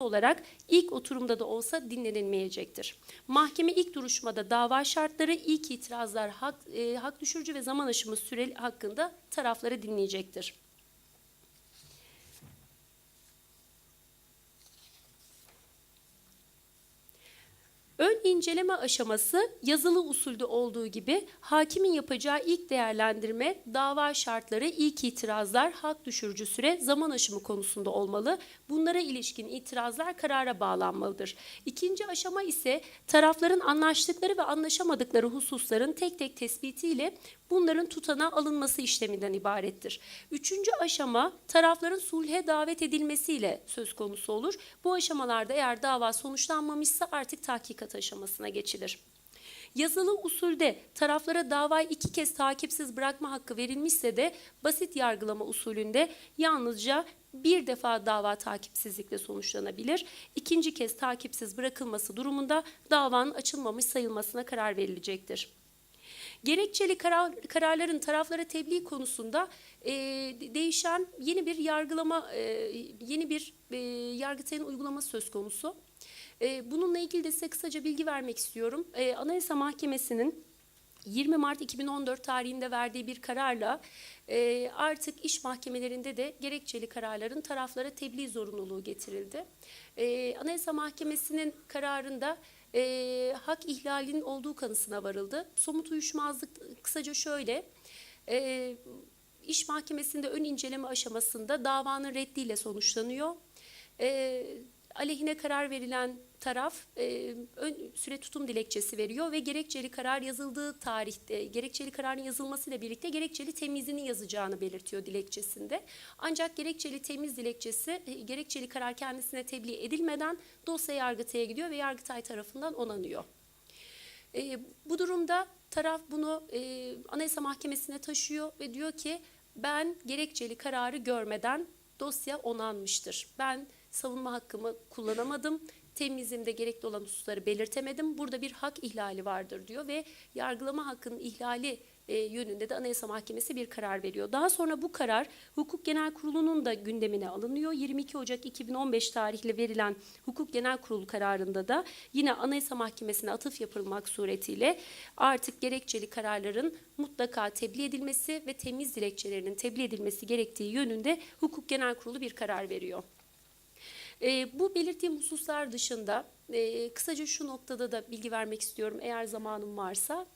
olarak ilk oturumda da olsa dinlenilmeyecektir. Mahkeme ilk duruşmada dava şartları, ilk itirazlar, hak, e, hak düşürücü ve zaman aşımı süre hakkında tarafları dinleyecektir. Ön inceleme aşaması yazılı usulde olduğu gibi hakimin yapacağı ilk değerlendirme, dava şartları, ilk itirazlar, hak düşürücü süre, zaman aşımı konusunda olmalı. Bunlara ilişkin itirazlar karara bağlanmalıdır. İkinci aşama ise tarafların anlaştıkları ve anlaşamadıkları hususların tek tek tespitiyle bunların tutanağa alınması işleminden ibarettir. Üçüncü aşama tarafların sulhe davet edilmesiyle söz konusu olur. Bu aşamalarda eğer dava sonuçlanmamışsa artık tahkikat aşamasına geçilir. Yazılı usulde taraflara davayı iki kez takipsiz bırakma hakkı verilmişse de basit yargılama usulünde yalnızca bir defa dava takipsizlikle sonuçlanabilir. İkinci kez takipsiz bırakılması durumunda davanın açılmamış sayılmasına karar verilecektir. Gerekçeli karar, kararların taraflara tebliğ konusunda e, değişen yeni bir yargılama, e, yeni bir e, yargıtayın uygulaması söz konusu. E, bununla ilgili de size kısaca bilgi vermek istiyorum. E, Anayasa Mahkemesi'nin 20 Mart 2014 tarihinde verdiği bir kararla e, artık iş mahkemelerinde de gerekçeli kararların taraflara tebliğ zorunluluğu getirildi. E, Anayasa Mahkemesi'nin kararında e, hak ihlalinin olduğu kanısına varıldı. Somut uyuşmazlık kısaca şöyle. E, iş mahkemesinde ön inceleme aşamasında davanın reddiyle sonuçlanıyor. E, aleyhine karar verilen taraf e, ön, süre tutum dilekçesi veriyor ve gerekçeli karar yazıldığı tarihte gerekçeli kararın yazılmasıyla birlikte gerekçeli temizini yazacağını belirtiyor dilekçesinde. Ancak gerekçeli temiz dilekçesi e, gerekçeli karar kendisine tebliğ edilmeden dosya Yargıtay'a gidiyor ve Yargıtay tarafından onanıyor. E, bu durumda taraf bunu e, Anayasa Mahkemesi'ne taşıyor ve diyor ki ben gerekçeli kararı görmeden dosya onanmıştır. Ben savunma hakkımı kullanamadım. Temizimde gerekli olan hususları belirtemedim. Burada bir hak ihlali vardır diyor ve yargılama hakkının ihlali e, yönünde de Anayasa Mahkemesi bir karar veriyor. Daha sonra bu karar Hukuk Genel Kurulu'nun da gündemine alınıyor. 22 Ocak 2015 tarihli verilen Hukuk Genel Kurulu kararında da yine Anayasa Mahkemesi'ne atıf yapılmak suretiyle artık gerekçeli kararların mutlaka tebliğ edilmesi ve temiz dilekçelerinin tebliğ edilmesi gerektiği yönünde Hukuk Genel Kurulu bir karar veriyor. E, bu belirttiğim hususlar dışında e, kısaca şu noktada da bilgi vermek istiyorum eğer zamanım varsa.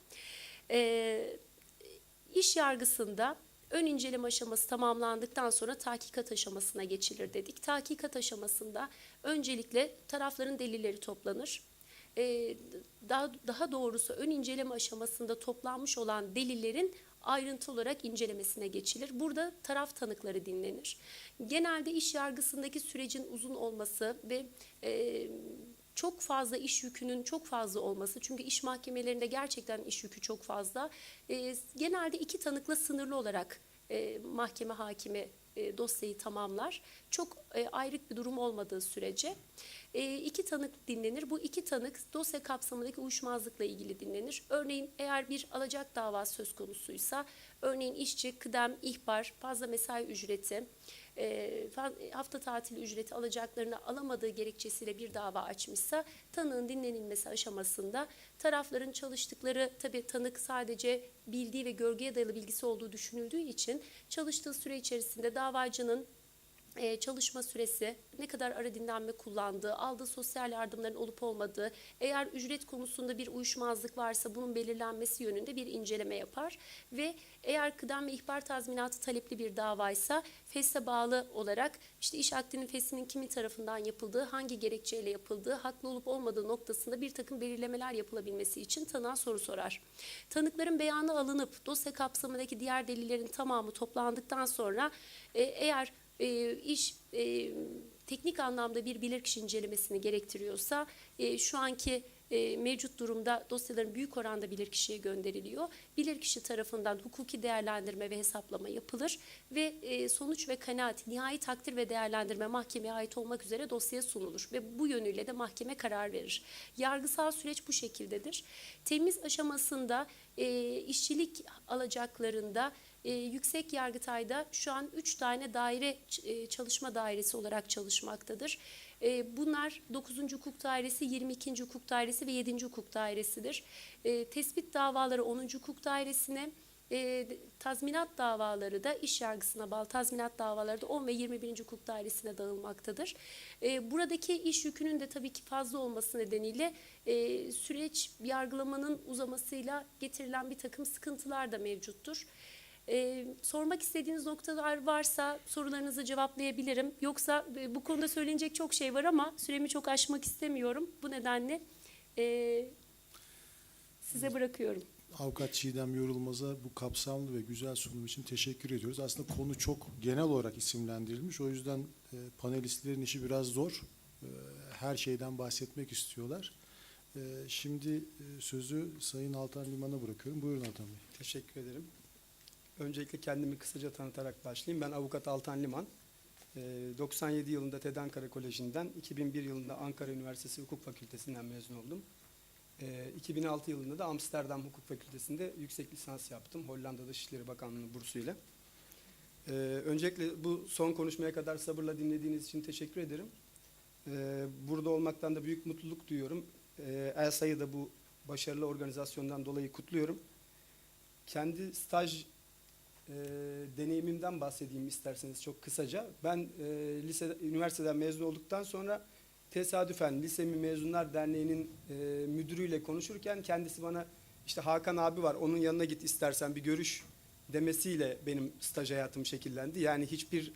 E, iş yargısında ön inceleme aşaması tamamlandıktan sonra tahkikat aşamasına geçilir dedik. Tahkikat aşamasında öncelikle tarafların delilleri toplanır. E, daha, daha doğrusu ön inceleme aşamasında toplanmış olan delillerin ayrıntı olarak incelemesine geçilir. Burada taraf tanıkları dinlenir. Genelde iş yargısındaki sürecin uzun olması ve e, çok fazla iş yükünün çok fazla olması çünkü iş mahkemelerinde gerçekten iş yükü çok fazla. E, genelde iki tanıkla sınırlı olarak e, mahkeme hakimi e, dosyayı tamamlar. Çok e, ayrık bir durum olmadığı sürece e, iki tanık dinlenir. Bu iki tanık dosya kapsamındaki uyuşmazlıkla ilgili dinlenir. Örneğin eğer bir alacak davası söz konusuysa, örneğin işçi, kıdem, ihbar, fazla mesai ücreti, e, hafta tatili ücreti alacaklarını alamadığı gerekçesiyle bir dava açmışsa tanığın dinlenilmesi aşamasında tarafların çalıştıkları tabi tanık sadece bildiği ve görgüye dayalı bilgisi olduğu düşünüldüğü için çalıştığı süre içerisinde davacının e, çalışma süresi, ne kadar ara dinlenme kullandığı, aldığı sosyal yardımların olup olmadığı, eğer ücret konusunda bir uyuşmazlık varsa bunun belirlenmesi yönünde bir inceleme yapar ve eğer kıdem ve ihbar tazminatı talepli bir davaysa fesle bağlı olarak işte iş akdinin feslinin kimin tarafından yapıldığı, hangi gerekçeyle yapıldığı, haklı olup olmadığı noktasında bir takım belirlemeler yapılabilmesi için tanığa soru sorar. Tanıkların beyanı alınıp dosya kapsamındaki diğer delillerin tamamı toplandıktan sonra e, eğer e, iş e, teknik anlamda bir bilirkişi incelemesini gerektiriyorsa e, şu anki e, mevcut durumda dosyaların büyük oranda bilirkişiye gönderiliyor. Bilirkişi tarafından hukuki değerlendirme ve hesaplama yapılır ve e, sonuç ve kanaat, nihai takdir ve değerlendirme mahkemeye ait olmak üzere dosyaya sunulur ve bu yönüyle de mahkeme karar verir. Yargısal süreç bu şekildedir. Temiz aşamasında e, işçilik alacaklarında e, Yüksek Yargıtay'da şu an 3 tane daire e, çalışma dairesi olarak çalışmaktadır. E, bunlar 9. Hukuk Dairesi, 22. Hukuk Dairesi ve 7. Hukuk Dairesi'dir. E, tespit davaları 10. Hukuk Dairesi'ne, e, tazminat davaları da iş yargısına bağlı tazminat davaları da 10 ve 21. Hukuk Dairesi'ne dağılmaktadır. E, buradaki iş yükünün de tabii ki fazla olması nedeniyle e, süreç yargılamanın uzamasıyla getirilen bir takım sıkıntılar da mevcuttur. E, sormak istediğiniz noktalar varsa sorularınızı cevaplayabilirim. Yoksa e, bu konuda söylenecek çok şey var ama süremi çok aşmak istemiyorum. Bu nedenle e, size bırakıyorum. Avukat Çiğdem Yorulmaz'a bu kapsamlı ve güzel sunum için teşekkür ediyoruz. Aslında konu çok genel olarak isimlendirilmiş. O yüzden e, panelistlerin işi biraz zor. E, her şeyden bahsetmek istiyorlar. E, şimdi e, sözü Sayın Altan Liman'a bırakıyorum. Buyurun Altan Bey. Teşekkür ederim. Öncelikle kendimi kısaca tanıtarak başlayayım. Ben avukat Altan Liman. Ee, 97 yılında TED Ankara Koleji'nden, 2001 yılında Ankara Üniversitesi Hukuk Fakültesinden mezun oldum. Ee, 2006 yılında da Amsterdam Hukuk Fakültesi'nde yüksek lisans yaptım. Hollanda Dışişleri Bakanlığı bursuyla. Ee, öncelikle bu son konuşmaya kadar sabırla dinlediğiniz için teşekkür ederim. Ee, burada olmaktan da büyük mutluluk duyuyorum. Ee, ELSA'yı da bu başarılı organizasyondan dolayı kutluyorum. Kendi staj e, deneyimimden bahsedeyim isterseniz çok kısaca. Ben e, lise, üniversiteden mezun olduktan sonra tesadüfen Lisemi Mezunlar Derneği'nin e, müdürüyle konuşurken kendisi bana işte Hakan abi var onun yanına git istersen bir görüş demesiyle benim staj hayatım şekillendi. Yani hiçbir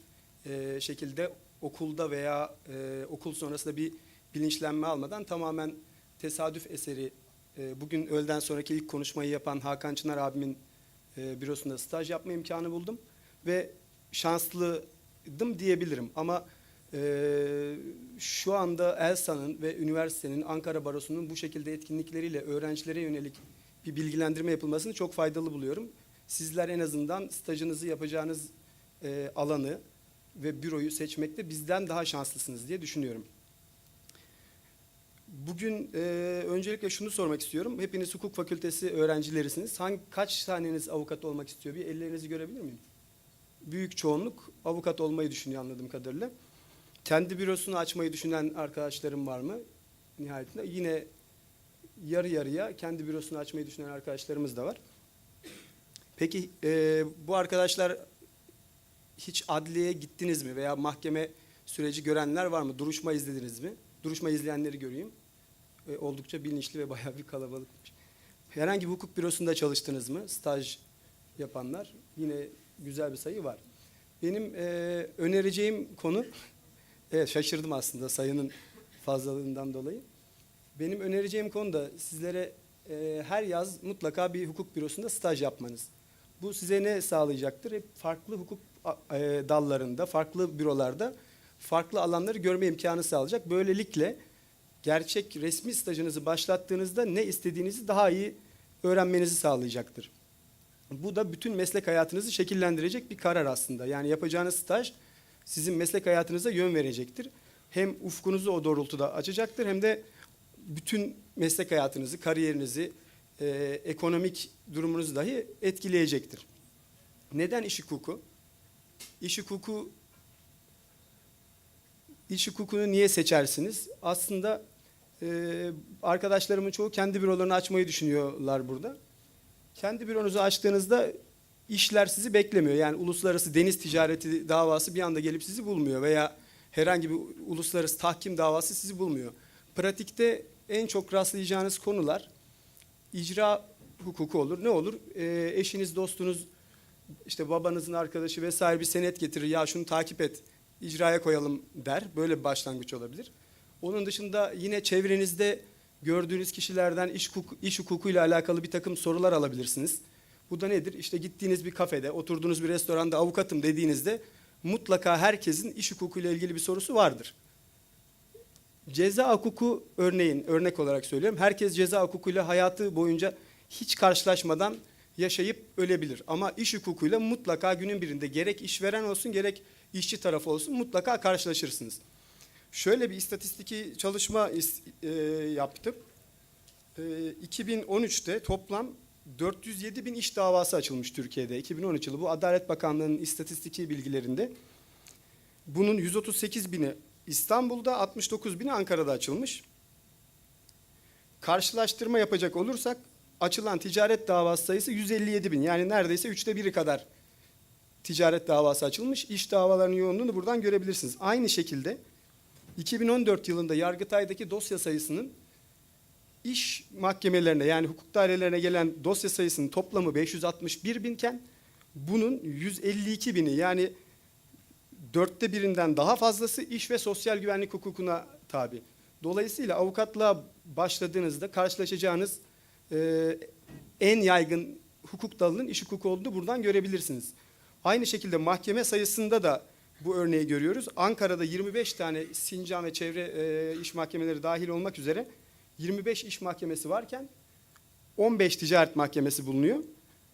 e, şekilde okulda veya e, okul sonrasında bir bilinçlenme almadan tamamen tesadüf eseri e, bugün öğleden sonraki ilk konuşmayı yapan Hakan Çınar abimin e, bürosunda staj yapma imkanı buldum ve şanslıydım diyebilirim ama e, şu anda ELSA'nın ve üniversitenin Ankara Barosu'nun bu şekilde etkinlikleriyle öğrencilere yönelik bir bilgilendirme yapılmasını çok faydalı buluyorum. Sizler en azından stajınızı yapacağınız e, alanı ve büroyu seçmekte bizden daha şanslısınız diye düşünüyorum. Bugün e, öncelikle şunu sormak istiyorum. Hepiniz hukuk fakültesi öğrencilerisiniz. Hangi, kaç taneniz avukat olmak istiyor? Bir ellerinizi görebilir miyim? Büyük çoğunluk avukat olmayı düşünüyor anladığım kadarıyla. Kendi bürosunu açmayı düşünen arkadaşlarım var mı? Nihayetinde yine yarı yarıya kendi bürosunu açmayı düşünen arkadaşlarımız da var. Peki e, bu arkadaşlar hiç adliyeye gittiniz mi veya mahkeme süreci görenler var mı? Duruşma izlediniz mi? Duruşma izleyenleri göreyim. E, oldukça bilinçli ve bayağı bir kalabalıkmış. Herhangi bir hukuk bürosunda çalıştınız mı? Staj yapanlar yine güzel bir sayı var. Benim e, önereceğim konu, evet şaşırdım aslında sayının fazlalığından dolayı. Benim önereceğim konu da sizlere e, her yaz mutlaka bir hukuk bürosunda staj yapmanız. Bu size ne sağlayacaktır? Hep farklı hukuk e, dallarında, farklı bürolarda farklı alanları görme imkanı sağlayacak. Böylelikle gerçek resmi stajınızı başlattığınızda ne istediğinizi daha iyi öğrenmenizi sağlayacaktır. Bu da bütün meslek hayatınızı şekillendirecek bir karar aslında. Yani yapacağınız staj sizin meslek hayatınıza yön verecektir. Hem ufkunuzu o doğrultuda açacaktır hem de bütün meslek hayatınızı, kariyerinizi, e, ekonomik durumunuzu dahi etkileyecektir. Neden iş hukuku? İş hukuku İş hukukunu niye seçersiniz? Aslında e, arkadaşlarımın çoğu kendi bürolarını açmayı düşünüyorlar burada. Kendi büronuzu açtığınızda işler sizi beklemiyor. Yani uluslararası deniz ticareti davası bir anda gelip sizi bulmuyor veya herhangi bir uluslararası tahkim davası sizi bulmuyor. Pratikte en çok rastlayacağınız konular icra hukuku olur. Ne olur? E, eşiniz, dostunuz, işte babanızın arkadaşı vesaire bir senet getirir. Ya şunu takip et icraya koyalım der. Böyle bir başlangıç olabilir. Onun dışında yine çevrenizde gördüğünüz kişilerden iş, hukuk, iş hukukuyla alakalı bir takım sorular alabilirsiniz. Bu da nedir? İşte gittiğiniz bir kafede, oturduğunuz bir restoranda avukatım dediğinizde mutlaka herkesin iş hukukuyla ilgili bir sorusu vardır. Ceza hukuku örneğin, örnek olarak söylüyorum. Herkes ceza hukukuyla hayatı boyunca hiç karşılaşmadan yaşayıp ölebilir. Ama iş hukukuyla mutlaka günün birinde gerek işveren olsun gerek işçi tarafı olsun mutlaka karşılaşırsınız. Şöyle bir istatistiki çalışma e, yaptım. E, 2013'te toplam 407 bin iş davası açılmış Türkiye'de. 2013 yılı bu Adalet Bakanlığı'nın istatistiki bilgilerinde. Bunun 138 bini İstanbul'da 69 bini Ankara'da açılmış. Karşılaştırma yapacak olursak açılan ticaret davası sayısı 157 bin. Yani neredeyse üçte biri kadar ticaret davası açılmış. İş davalarının yoğunluğunu buradan görebilirsiniz. Aynı şekilde 2014 yılında Yargıtay'daki dosya sayısının iş mahkemelerine yani hukuk dairelerine gelen dosya sayısının toplamı 561 binken bunun 152 bini yani dörtte birinden daha fazlası iş ve sosyal güvenlik hukukuna tabi. Dolayısıyla avukatlığa başladığınızda karşılaşacağınız e, en yaygın hukuk dalının iş hukuku olduğunu buradan görebilirsiniz. Aynı şekilde mahkeme sayısında da bu örneği görüyoruz. Ankara'da 25 tane Sincan ve çevre e, iş mahkemeleri dahil olmak üzere 25 iş mahkemesi varken 15 ticaret mahkemesi bulunuyor.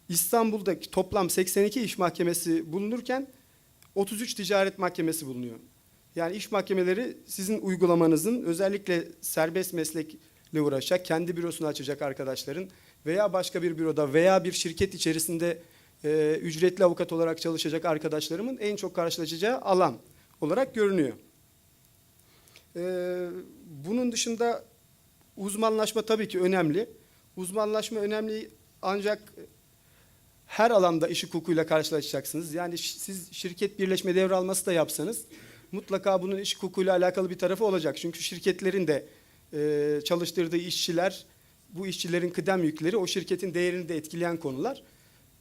İstanbul'da toplam 82 iş mahkemesi bulunurken 33 ticaret mahkemesi bulunuyor. Yani iş mahkemeleri sizin uygulamanızın özellikle serbest meslekle uğraşacak, kendi bürosunu açacak arkadaşların veya başka bir büroda veya bir şirket içerisinde e, ücretli avukat olarak çalışacak arkadaşlarımın en çok karşılaşacağı alan olarak görünüyor. E, bunun dışında uzmanlaşma tabii ki önemli. Uzmanlaşma önemli ancak her alanda iş hukukuyla karşılaşacaksınız. Yani siz şirket birleşme devralması da yapsanız mutlaka bunun iş hukukuyla alakalı bir tarafı olacak. Çünkü şirketlerin de e, çalıştırdığı işçiler, bu işçilerin kıdem yükleri o şirketin değerini de etkileyen konular.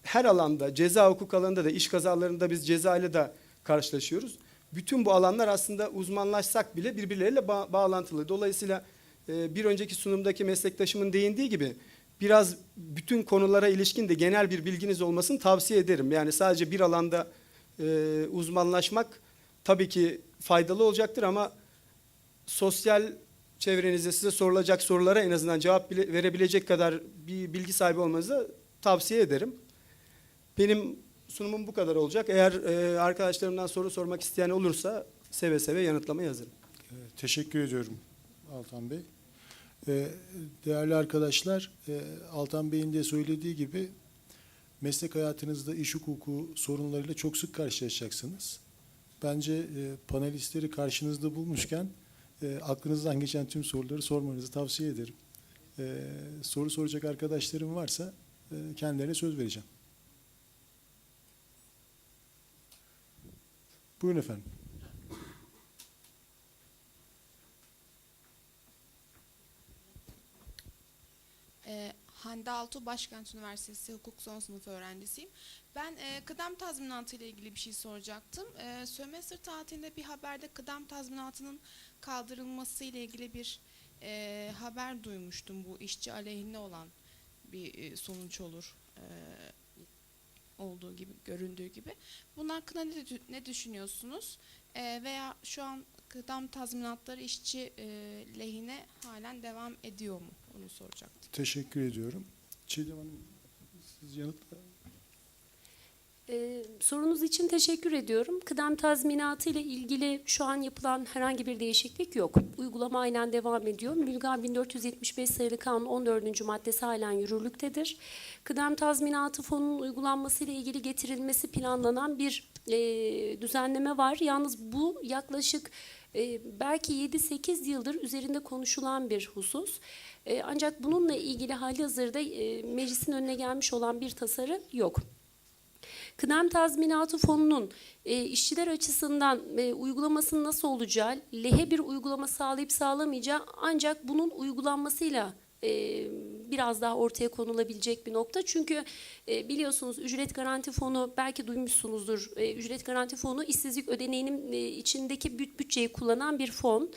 Her alanda, ceza hukuk alanında da, iş kazalarında biz ceza ile de karşılaşıyoruz. Bütün bu alanlar aslında uzmanlaşsak bile birbirleriyle ba- bağlantılı. Dolayısıyla e, bir önceki sunumdaki meslektaşımın değindiği gibi biraz bütün konulara ilişkin de genel bir bilginiz olmasını tavsiye ederim. Yani sadece bir alanda e, uzmanlaşmak tabii ki faydalı olacaktır ama sosyal çevrenizde size sorulacak sorulara en azından cevap bile- verebilecek kadar bir bilgi sahibi olmanızı tavsiye ederim. Benim sunumum bu kadar olacak. Eğer e, arkadaşlarımdan soru sormak isteyen olursa seve seve yanıtlamaya hazırım. Teşekkür ediyorum Altan Bey. Ee, Değerli arkadaşlar, e, Altan Bey'in de söylediği gibi meslek hayatınızda iş hukuku sorunlarıyla çok sık karşılaşacaksınız. Bence e, panelistleri karşınızda bulmuşken e, aklınızdan geçen tüm soruları sormanızı tavsiye ederim. E, Soru soracak arkadaşlarım varsa e, kendilerine söz vereceğim. Buyurun efendim. Ee, Hande Altuğ Başkent Üniversitesi Hukuk Son Sınıf öğrencisiyim. Ben e, kıdem tazminatı ile ilgili bir şey soracaktım. E, sömestr tatilinde bir haberde kıdem tazminatının kaldırılması ile ilgili bir e, haber duymuştum. Bu işçi aleyhine olan bir e, sonuç olur. e, olduğu gibi göründüğü gibi. Bunun hakkında ne, ne düşünüyorsunuz? E, veya şu an kıdem tazminatları işçi e, lehine halen devam ediyor mu? Onu soracaktım. Teşekkür ediyorum. Çiğdem Hanım, siz yanıtla. Ee, sorunuz için teşekkür ediyorum. Kıdem tazminatı ile ilgili şu an yapılan herhangi bir değişiklik yok. Uygulama aynen devam ediyor. Mülga 1475 sayılı kanun 14. maddesi halen yürürlüktedir. Kıdem tazminatı fonunun uygulanması ile ilgili getirilmesi planlanan bir e, düzenleme var. Yalnız bu yaklaşık belki 7-8 yıldır üzerinde konuşulan bir husus. E, ancak bununla ilgili hali hazırda e, meclisin önüne gelmiş olan bir tasarı yok. Kıdem tazminatı fonunun e, işçiler açısından e, uygulamasının nasıl olacağı, lehe bir uygulama sağlayıp sağlamayacağı ancak bunun uygulanmasıyla e, biraz daha ortaya konulabilecek bir nokta. Çünkü e, biliyorsunuz ücret garanti fonu belki duymuşsunuzdur. E, ücret garanti fonu işsizlik ödeneğinin içindeki büt- bütçeyi kullanan bir fon.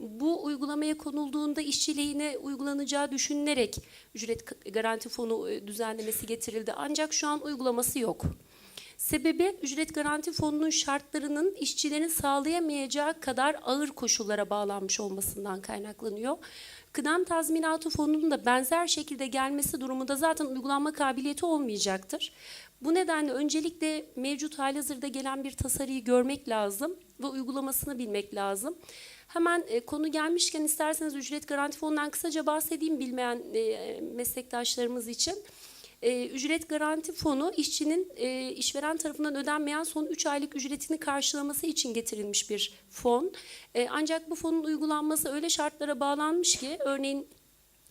Bu uygulamaya konulduğunda işçi lehine uygulanacağı düşünülerek ücret garanti fonu düzenlemesi getirildi. Ancak şu an uygulaması yok. Sebebi ücret garanti fonunun şartlarının işçilerin sağlayamayacağı kadar ağır koşullara bağlanmış olmasından kaynaklanıyor. Kıdem tazminatı fonunun da benzer şekilde gelmesi durumunda zaten uygulanma kabiliyeti olmayacaktır. Bu nedenle öncelikle mevcut halihazırda gelen bir tasarıyı görmek lazım ve uygulamasını bilmek lazım. Hemen e, konu gelmişken isterseniz ücret garanti fonundan kısaca bahsedeyim bilmeyen e, meslektaşlarımız için. E, ücret garanti fonu işçinin e, işveren tarafından ödenmeyen son 3 aylık ücretini karşılaması için getirilmiş bir fon. E, ancak bu fonun uygulanması öyle şartlara bağlanmış ki örneğin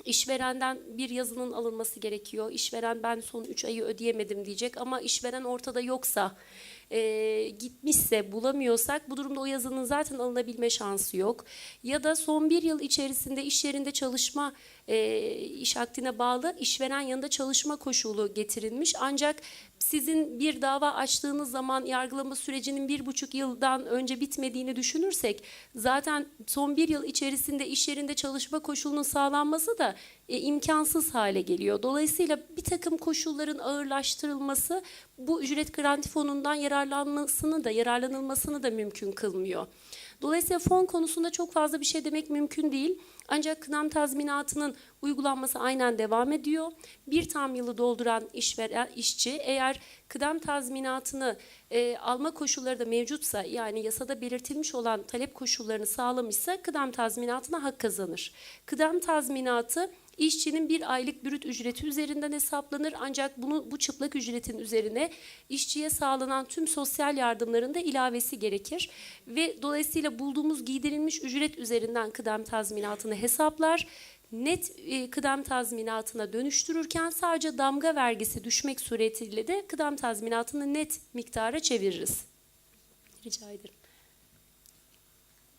İşverenden bir yazının alınması gerekiyor. İşveren ben son 3 ayı ödeyemedim diyecek ama işveren ortada yoksa, e, gitmişse bulamıyorsak bu durumda o yazının zaten alınabilme şansı yok. Ya da son bir yıl içerisinde iş yerinde çalışma e, iş akdine bağlı işveren yanında çalışma koşulu getirilmiş. Ancak sizin bir dava açtığınız zaman yargılama sürecinin bir buçuk yıldan önce bitmediğini düşünürsek zaten son bir yıl içerisinde iş yerinde çalışma koşulunun sağlanması da e, imkansız hale geliyor. Dolayısıyla bir takım koşulların ağırlaştırılması bu ücret garanti fonundan yararlanmasını da yararlanılmasını da mümkün kılmıyor. Dolayısıyla fon konusunda çok fazla bir şey demek mümkün değil. Ancak kıdem tazminatının uygulanması aynen devam ediyor. Bir tam yılı dolduran işveren işçi eğer kıdem tazminatını e, alma koşulları da mevcutsa yani yasada belirtilmiş olan talep koşullarını sağlamışsa kıdem tazminatına hak kazanır. Kıdem tazminatı işçinin bir aylık brüt ücreti üzerinden hesaplanır ancak bunu bu çıplak ücretin üzerine işçiye sağlanan tüm sosyal yardımların da ilavesi gerekir ve dolayısıyla bulduğumuz giydirilmiş ücret üzerinden kıdem tazminatını hesaplar net e, kıdem tazminatına dönüştürürken sadece damga vergisi düşmek suretiyle de kıdem tazminatını net miktara çeviririz. Rica ederim.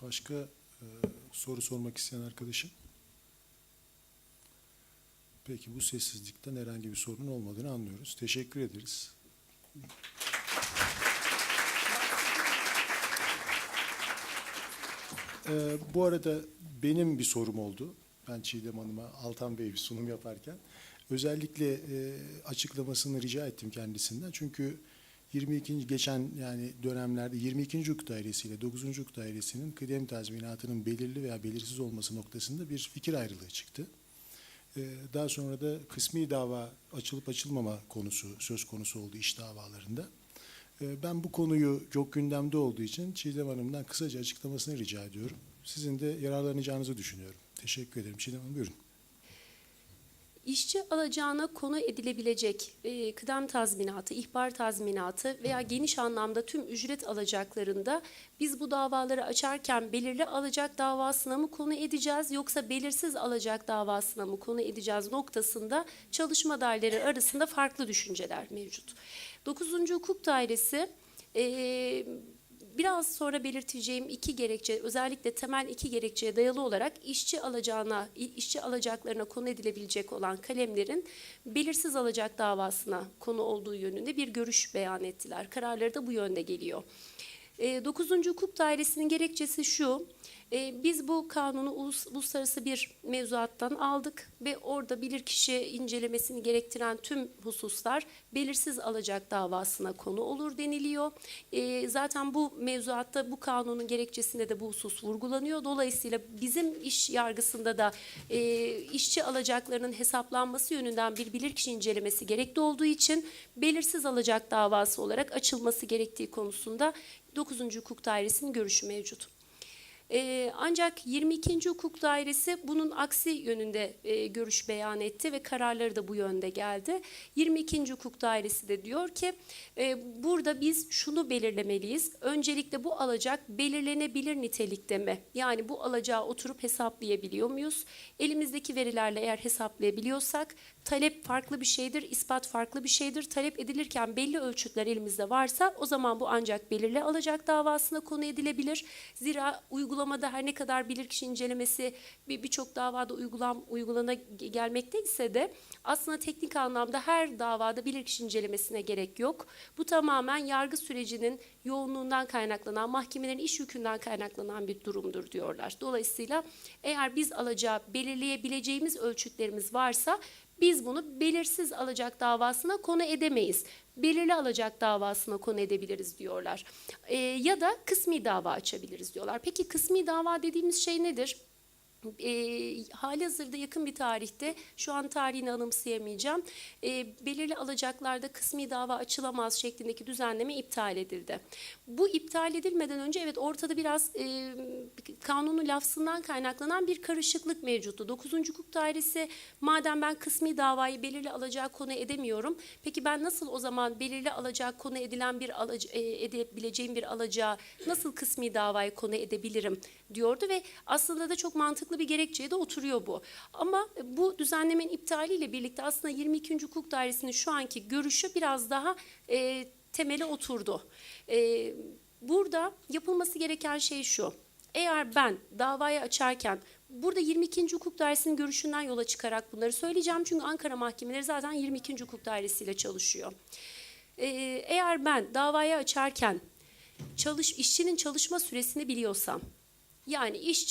Başka e, soru sormak isteyen arkadaşım? Peki bu sessizlikten herhangi bir sorun olmadığını anlıyoruz. Teşekkür ederiz. Ee, bu arada benim bir sorum oldu. Ben Çiğdem Hanım'a Altan Bey bir sunum yaparken. Özellikle e, açıklamasını rica ettim kendisinden. Çünkü 22. geçen yani dönemlerde 22. hukuk dairesi ile 9. hukuk dairesinin kıdem tazminatının belirli veya belirsiz olması noktasında bir fikir ayrılığı çıktı. Ee, Daha sonra da kısmi dava açılıp açılmama konusu söz konusu oldu iş davalarında. Ee, Ben bu konuyu çok gündemde olduğu için Çiğdem Hanım'dan kısaca açıklamasını rica ediyorum. Sizin de yararlanacağınızı düşünüyorum. Teşekkür ederim. Çiğdem Hanım buyurun. İşçi alacağına konu edilebilecek e, kıdem tazminatı, ihbar tazminatı veya geniş anlamda tüm ücret alacaklarında biz bu davaları açarken belirli alacak davasına mı konu edeceğiz yoksa belirsiz alacak davasına mı konu edeceğiz noktasında çalışma daireleri arasında farklı düşünceler mevcut. 9. Hukuk Dairesi e, Biraz sonra belirteceğim iki gerekçe, özellikle temel iki gerekçeye dayalı olarak işçi alacağına, işçi alacaklarına konu edilebilecek olan kalemlerin belirsiz alacak davasına konu olduğu yönünde bir görüş beyan ettiler. Kararları da bu yönde geliyor. 9. Hukuk Dairesi'nin gerekçesi şu, e, biz bu kanunu ulus, uluslararası bir mevzuattan aldık ve orada bilirkişi incelemesini gerektiren tüm hususlar belirsiz alacak davasına konu olur deniliyor. E, zaten bu mevzuatta bu kanunun gerekçesinde de bu husus vurgulanıyor. Dolayısıyla bizim iş yargısında da e, işçi alacaklarının hesaplanması yönünden bir bilirkişi incelemesi gerekli olduğu için belirsiz alacak davası olarak açılması gerektiği konusunda 9. Hukuk Dairesi'nin görüşü mevcut. Ee, ancak 22. Hukuk Dairesi bunun aksi yönünde e, görüş beyan etti ve kararları da bu yönde geldi. 22. Hukuk Dairesi de diyor ki e, burada biz şunu belirlemeliyiz. Öncelikle bu alacak belirlenebilir nitelikte mi? Yani bu alacağı oturup hesaplayabiliyor muyuz? Elimizdeki verilerle eğer hesaplayabiliyorsak talep farklı bir şeydir, ispat farklı bir şeydir. Talep edilirken belli ölçütler elimizde varsa o zaman bu ancak belirli alacak davasına konu edilebilir. Zira uygulamada her ne kadar bilirkişi incelemesi bir- birçok davada uygulan, uygulana gelmekteyse de aslında teknik anlamda her davada bilirkişi incelemesine gerek yok. Bu tamamen yargı sürecinin yoğunluğundan kaynaklanan, mahkemelerin iş yükünden kaynaklanan bir durumdur diyorlar. Dolayısıyla eğer biz alacağı belirleyebileceğimiz ölçütlerimiz varsa biz bunu belirsiz alacak davasına konu edemeyiz. Belirli alacak davasına konu edebiliriz diyorlar. Ee, ya da kısmi dava açabiliriz diyorlar. Peki kısmi dava dediğimiz şey nedir? E, halihazırda yakın bir tarihte şu an tarihini anımsayamayacağım e, belirli alacaklarda kısmi dava açılamaz şeklindeki düzenleme iptal edildi. Bu iptal edilmeden önce evet ortada biraz e, kanunun lafzından kaynaklanan bir karışıklık mevcuttu. 9. Hukuk Dairesi madem ben kısmi davayı belirli alacağı konu edemiyorum peki ben nasıl o zaman belirli alacağı konu edilen bir alac- e, edebileceğim bir alacağı nasıl kısmi davayı konu edebilirim diyordu ve aslında da çok mantıklı bir gerekçeye de oturuyor bu. Ama bu düzenlemenin iptaliyle birlikte aslında 22. Hukuk Dairesi'nin şu anki görüşü biraz daha e, temele oturdu. E, burada yapılması gereken şey şu. Eğer ben davayı açarken burada 22. Hukuk Dairesi'nin görüşünden yola çıkarak bunları söyleyeceğim. Çünkü Ankara mahkemeleri zaten 22. Hukuk Dairesi ile çalışıyor. E, eğer ben davayı açarken çalış işçinin çalışma süresini biliyorsam yani iş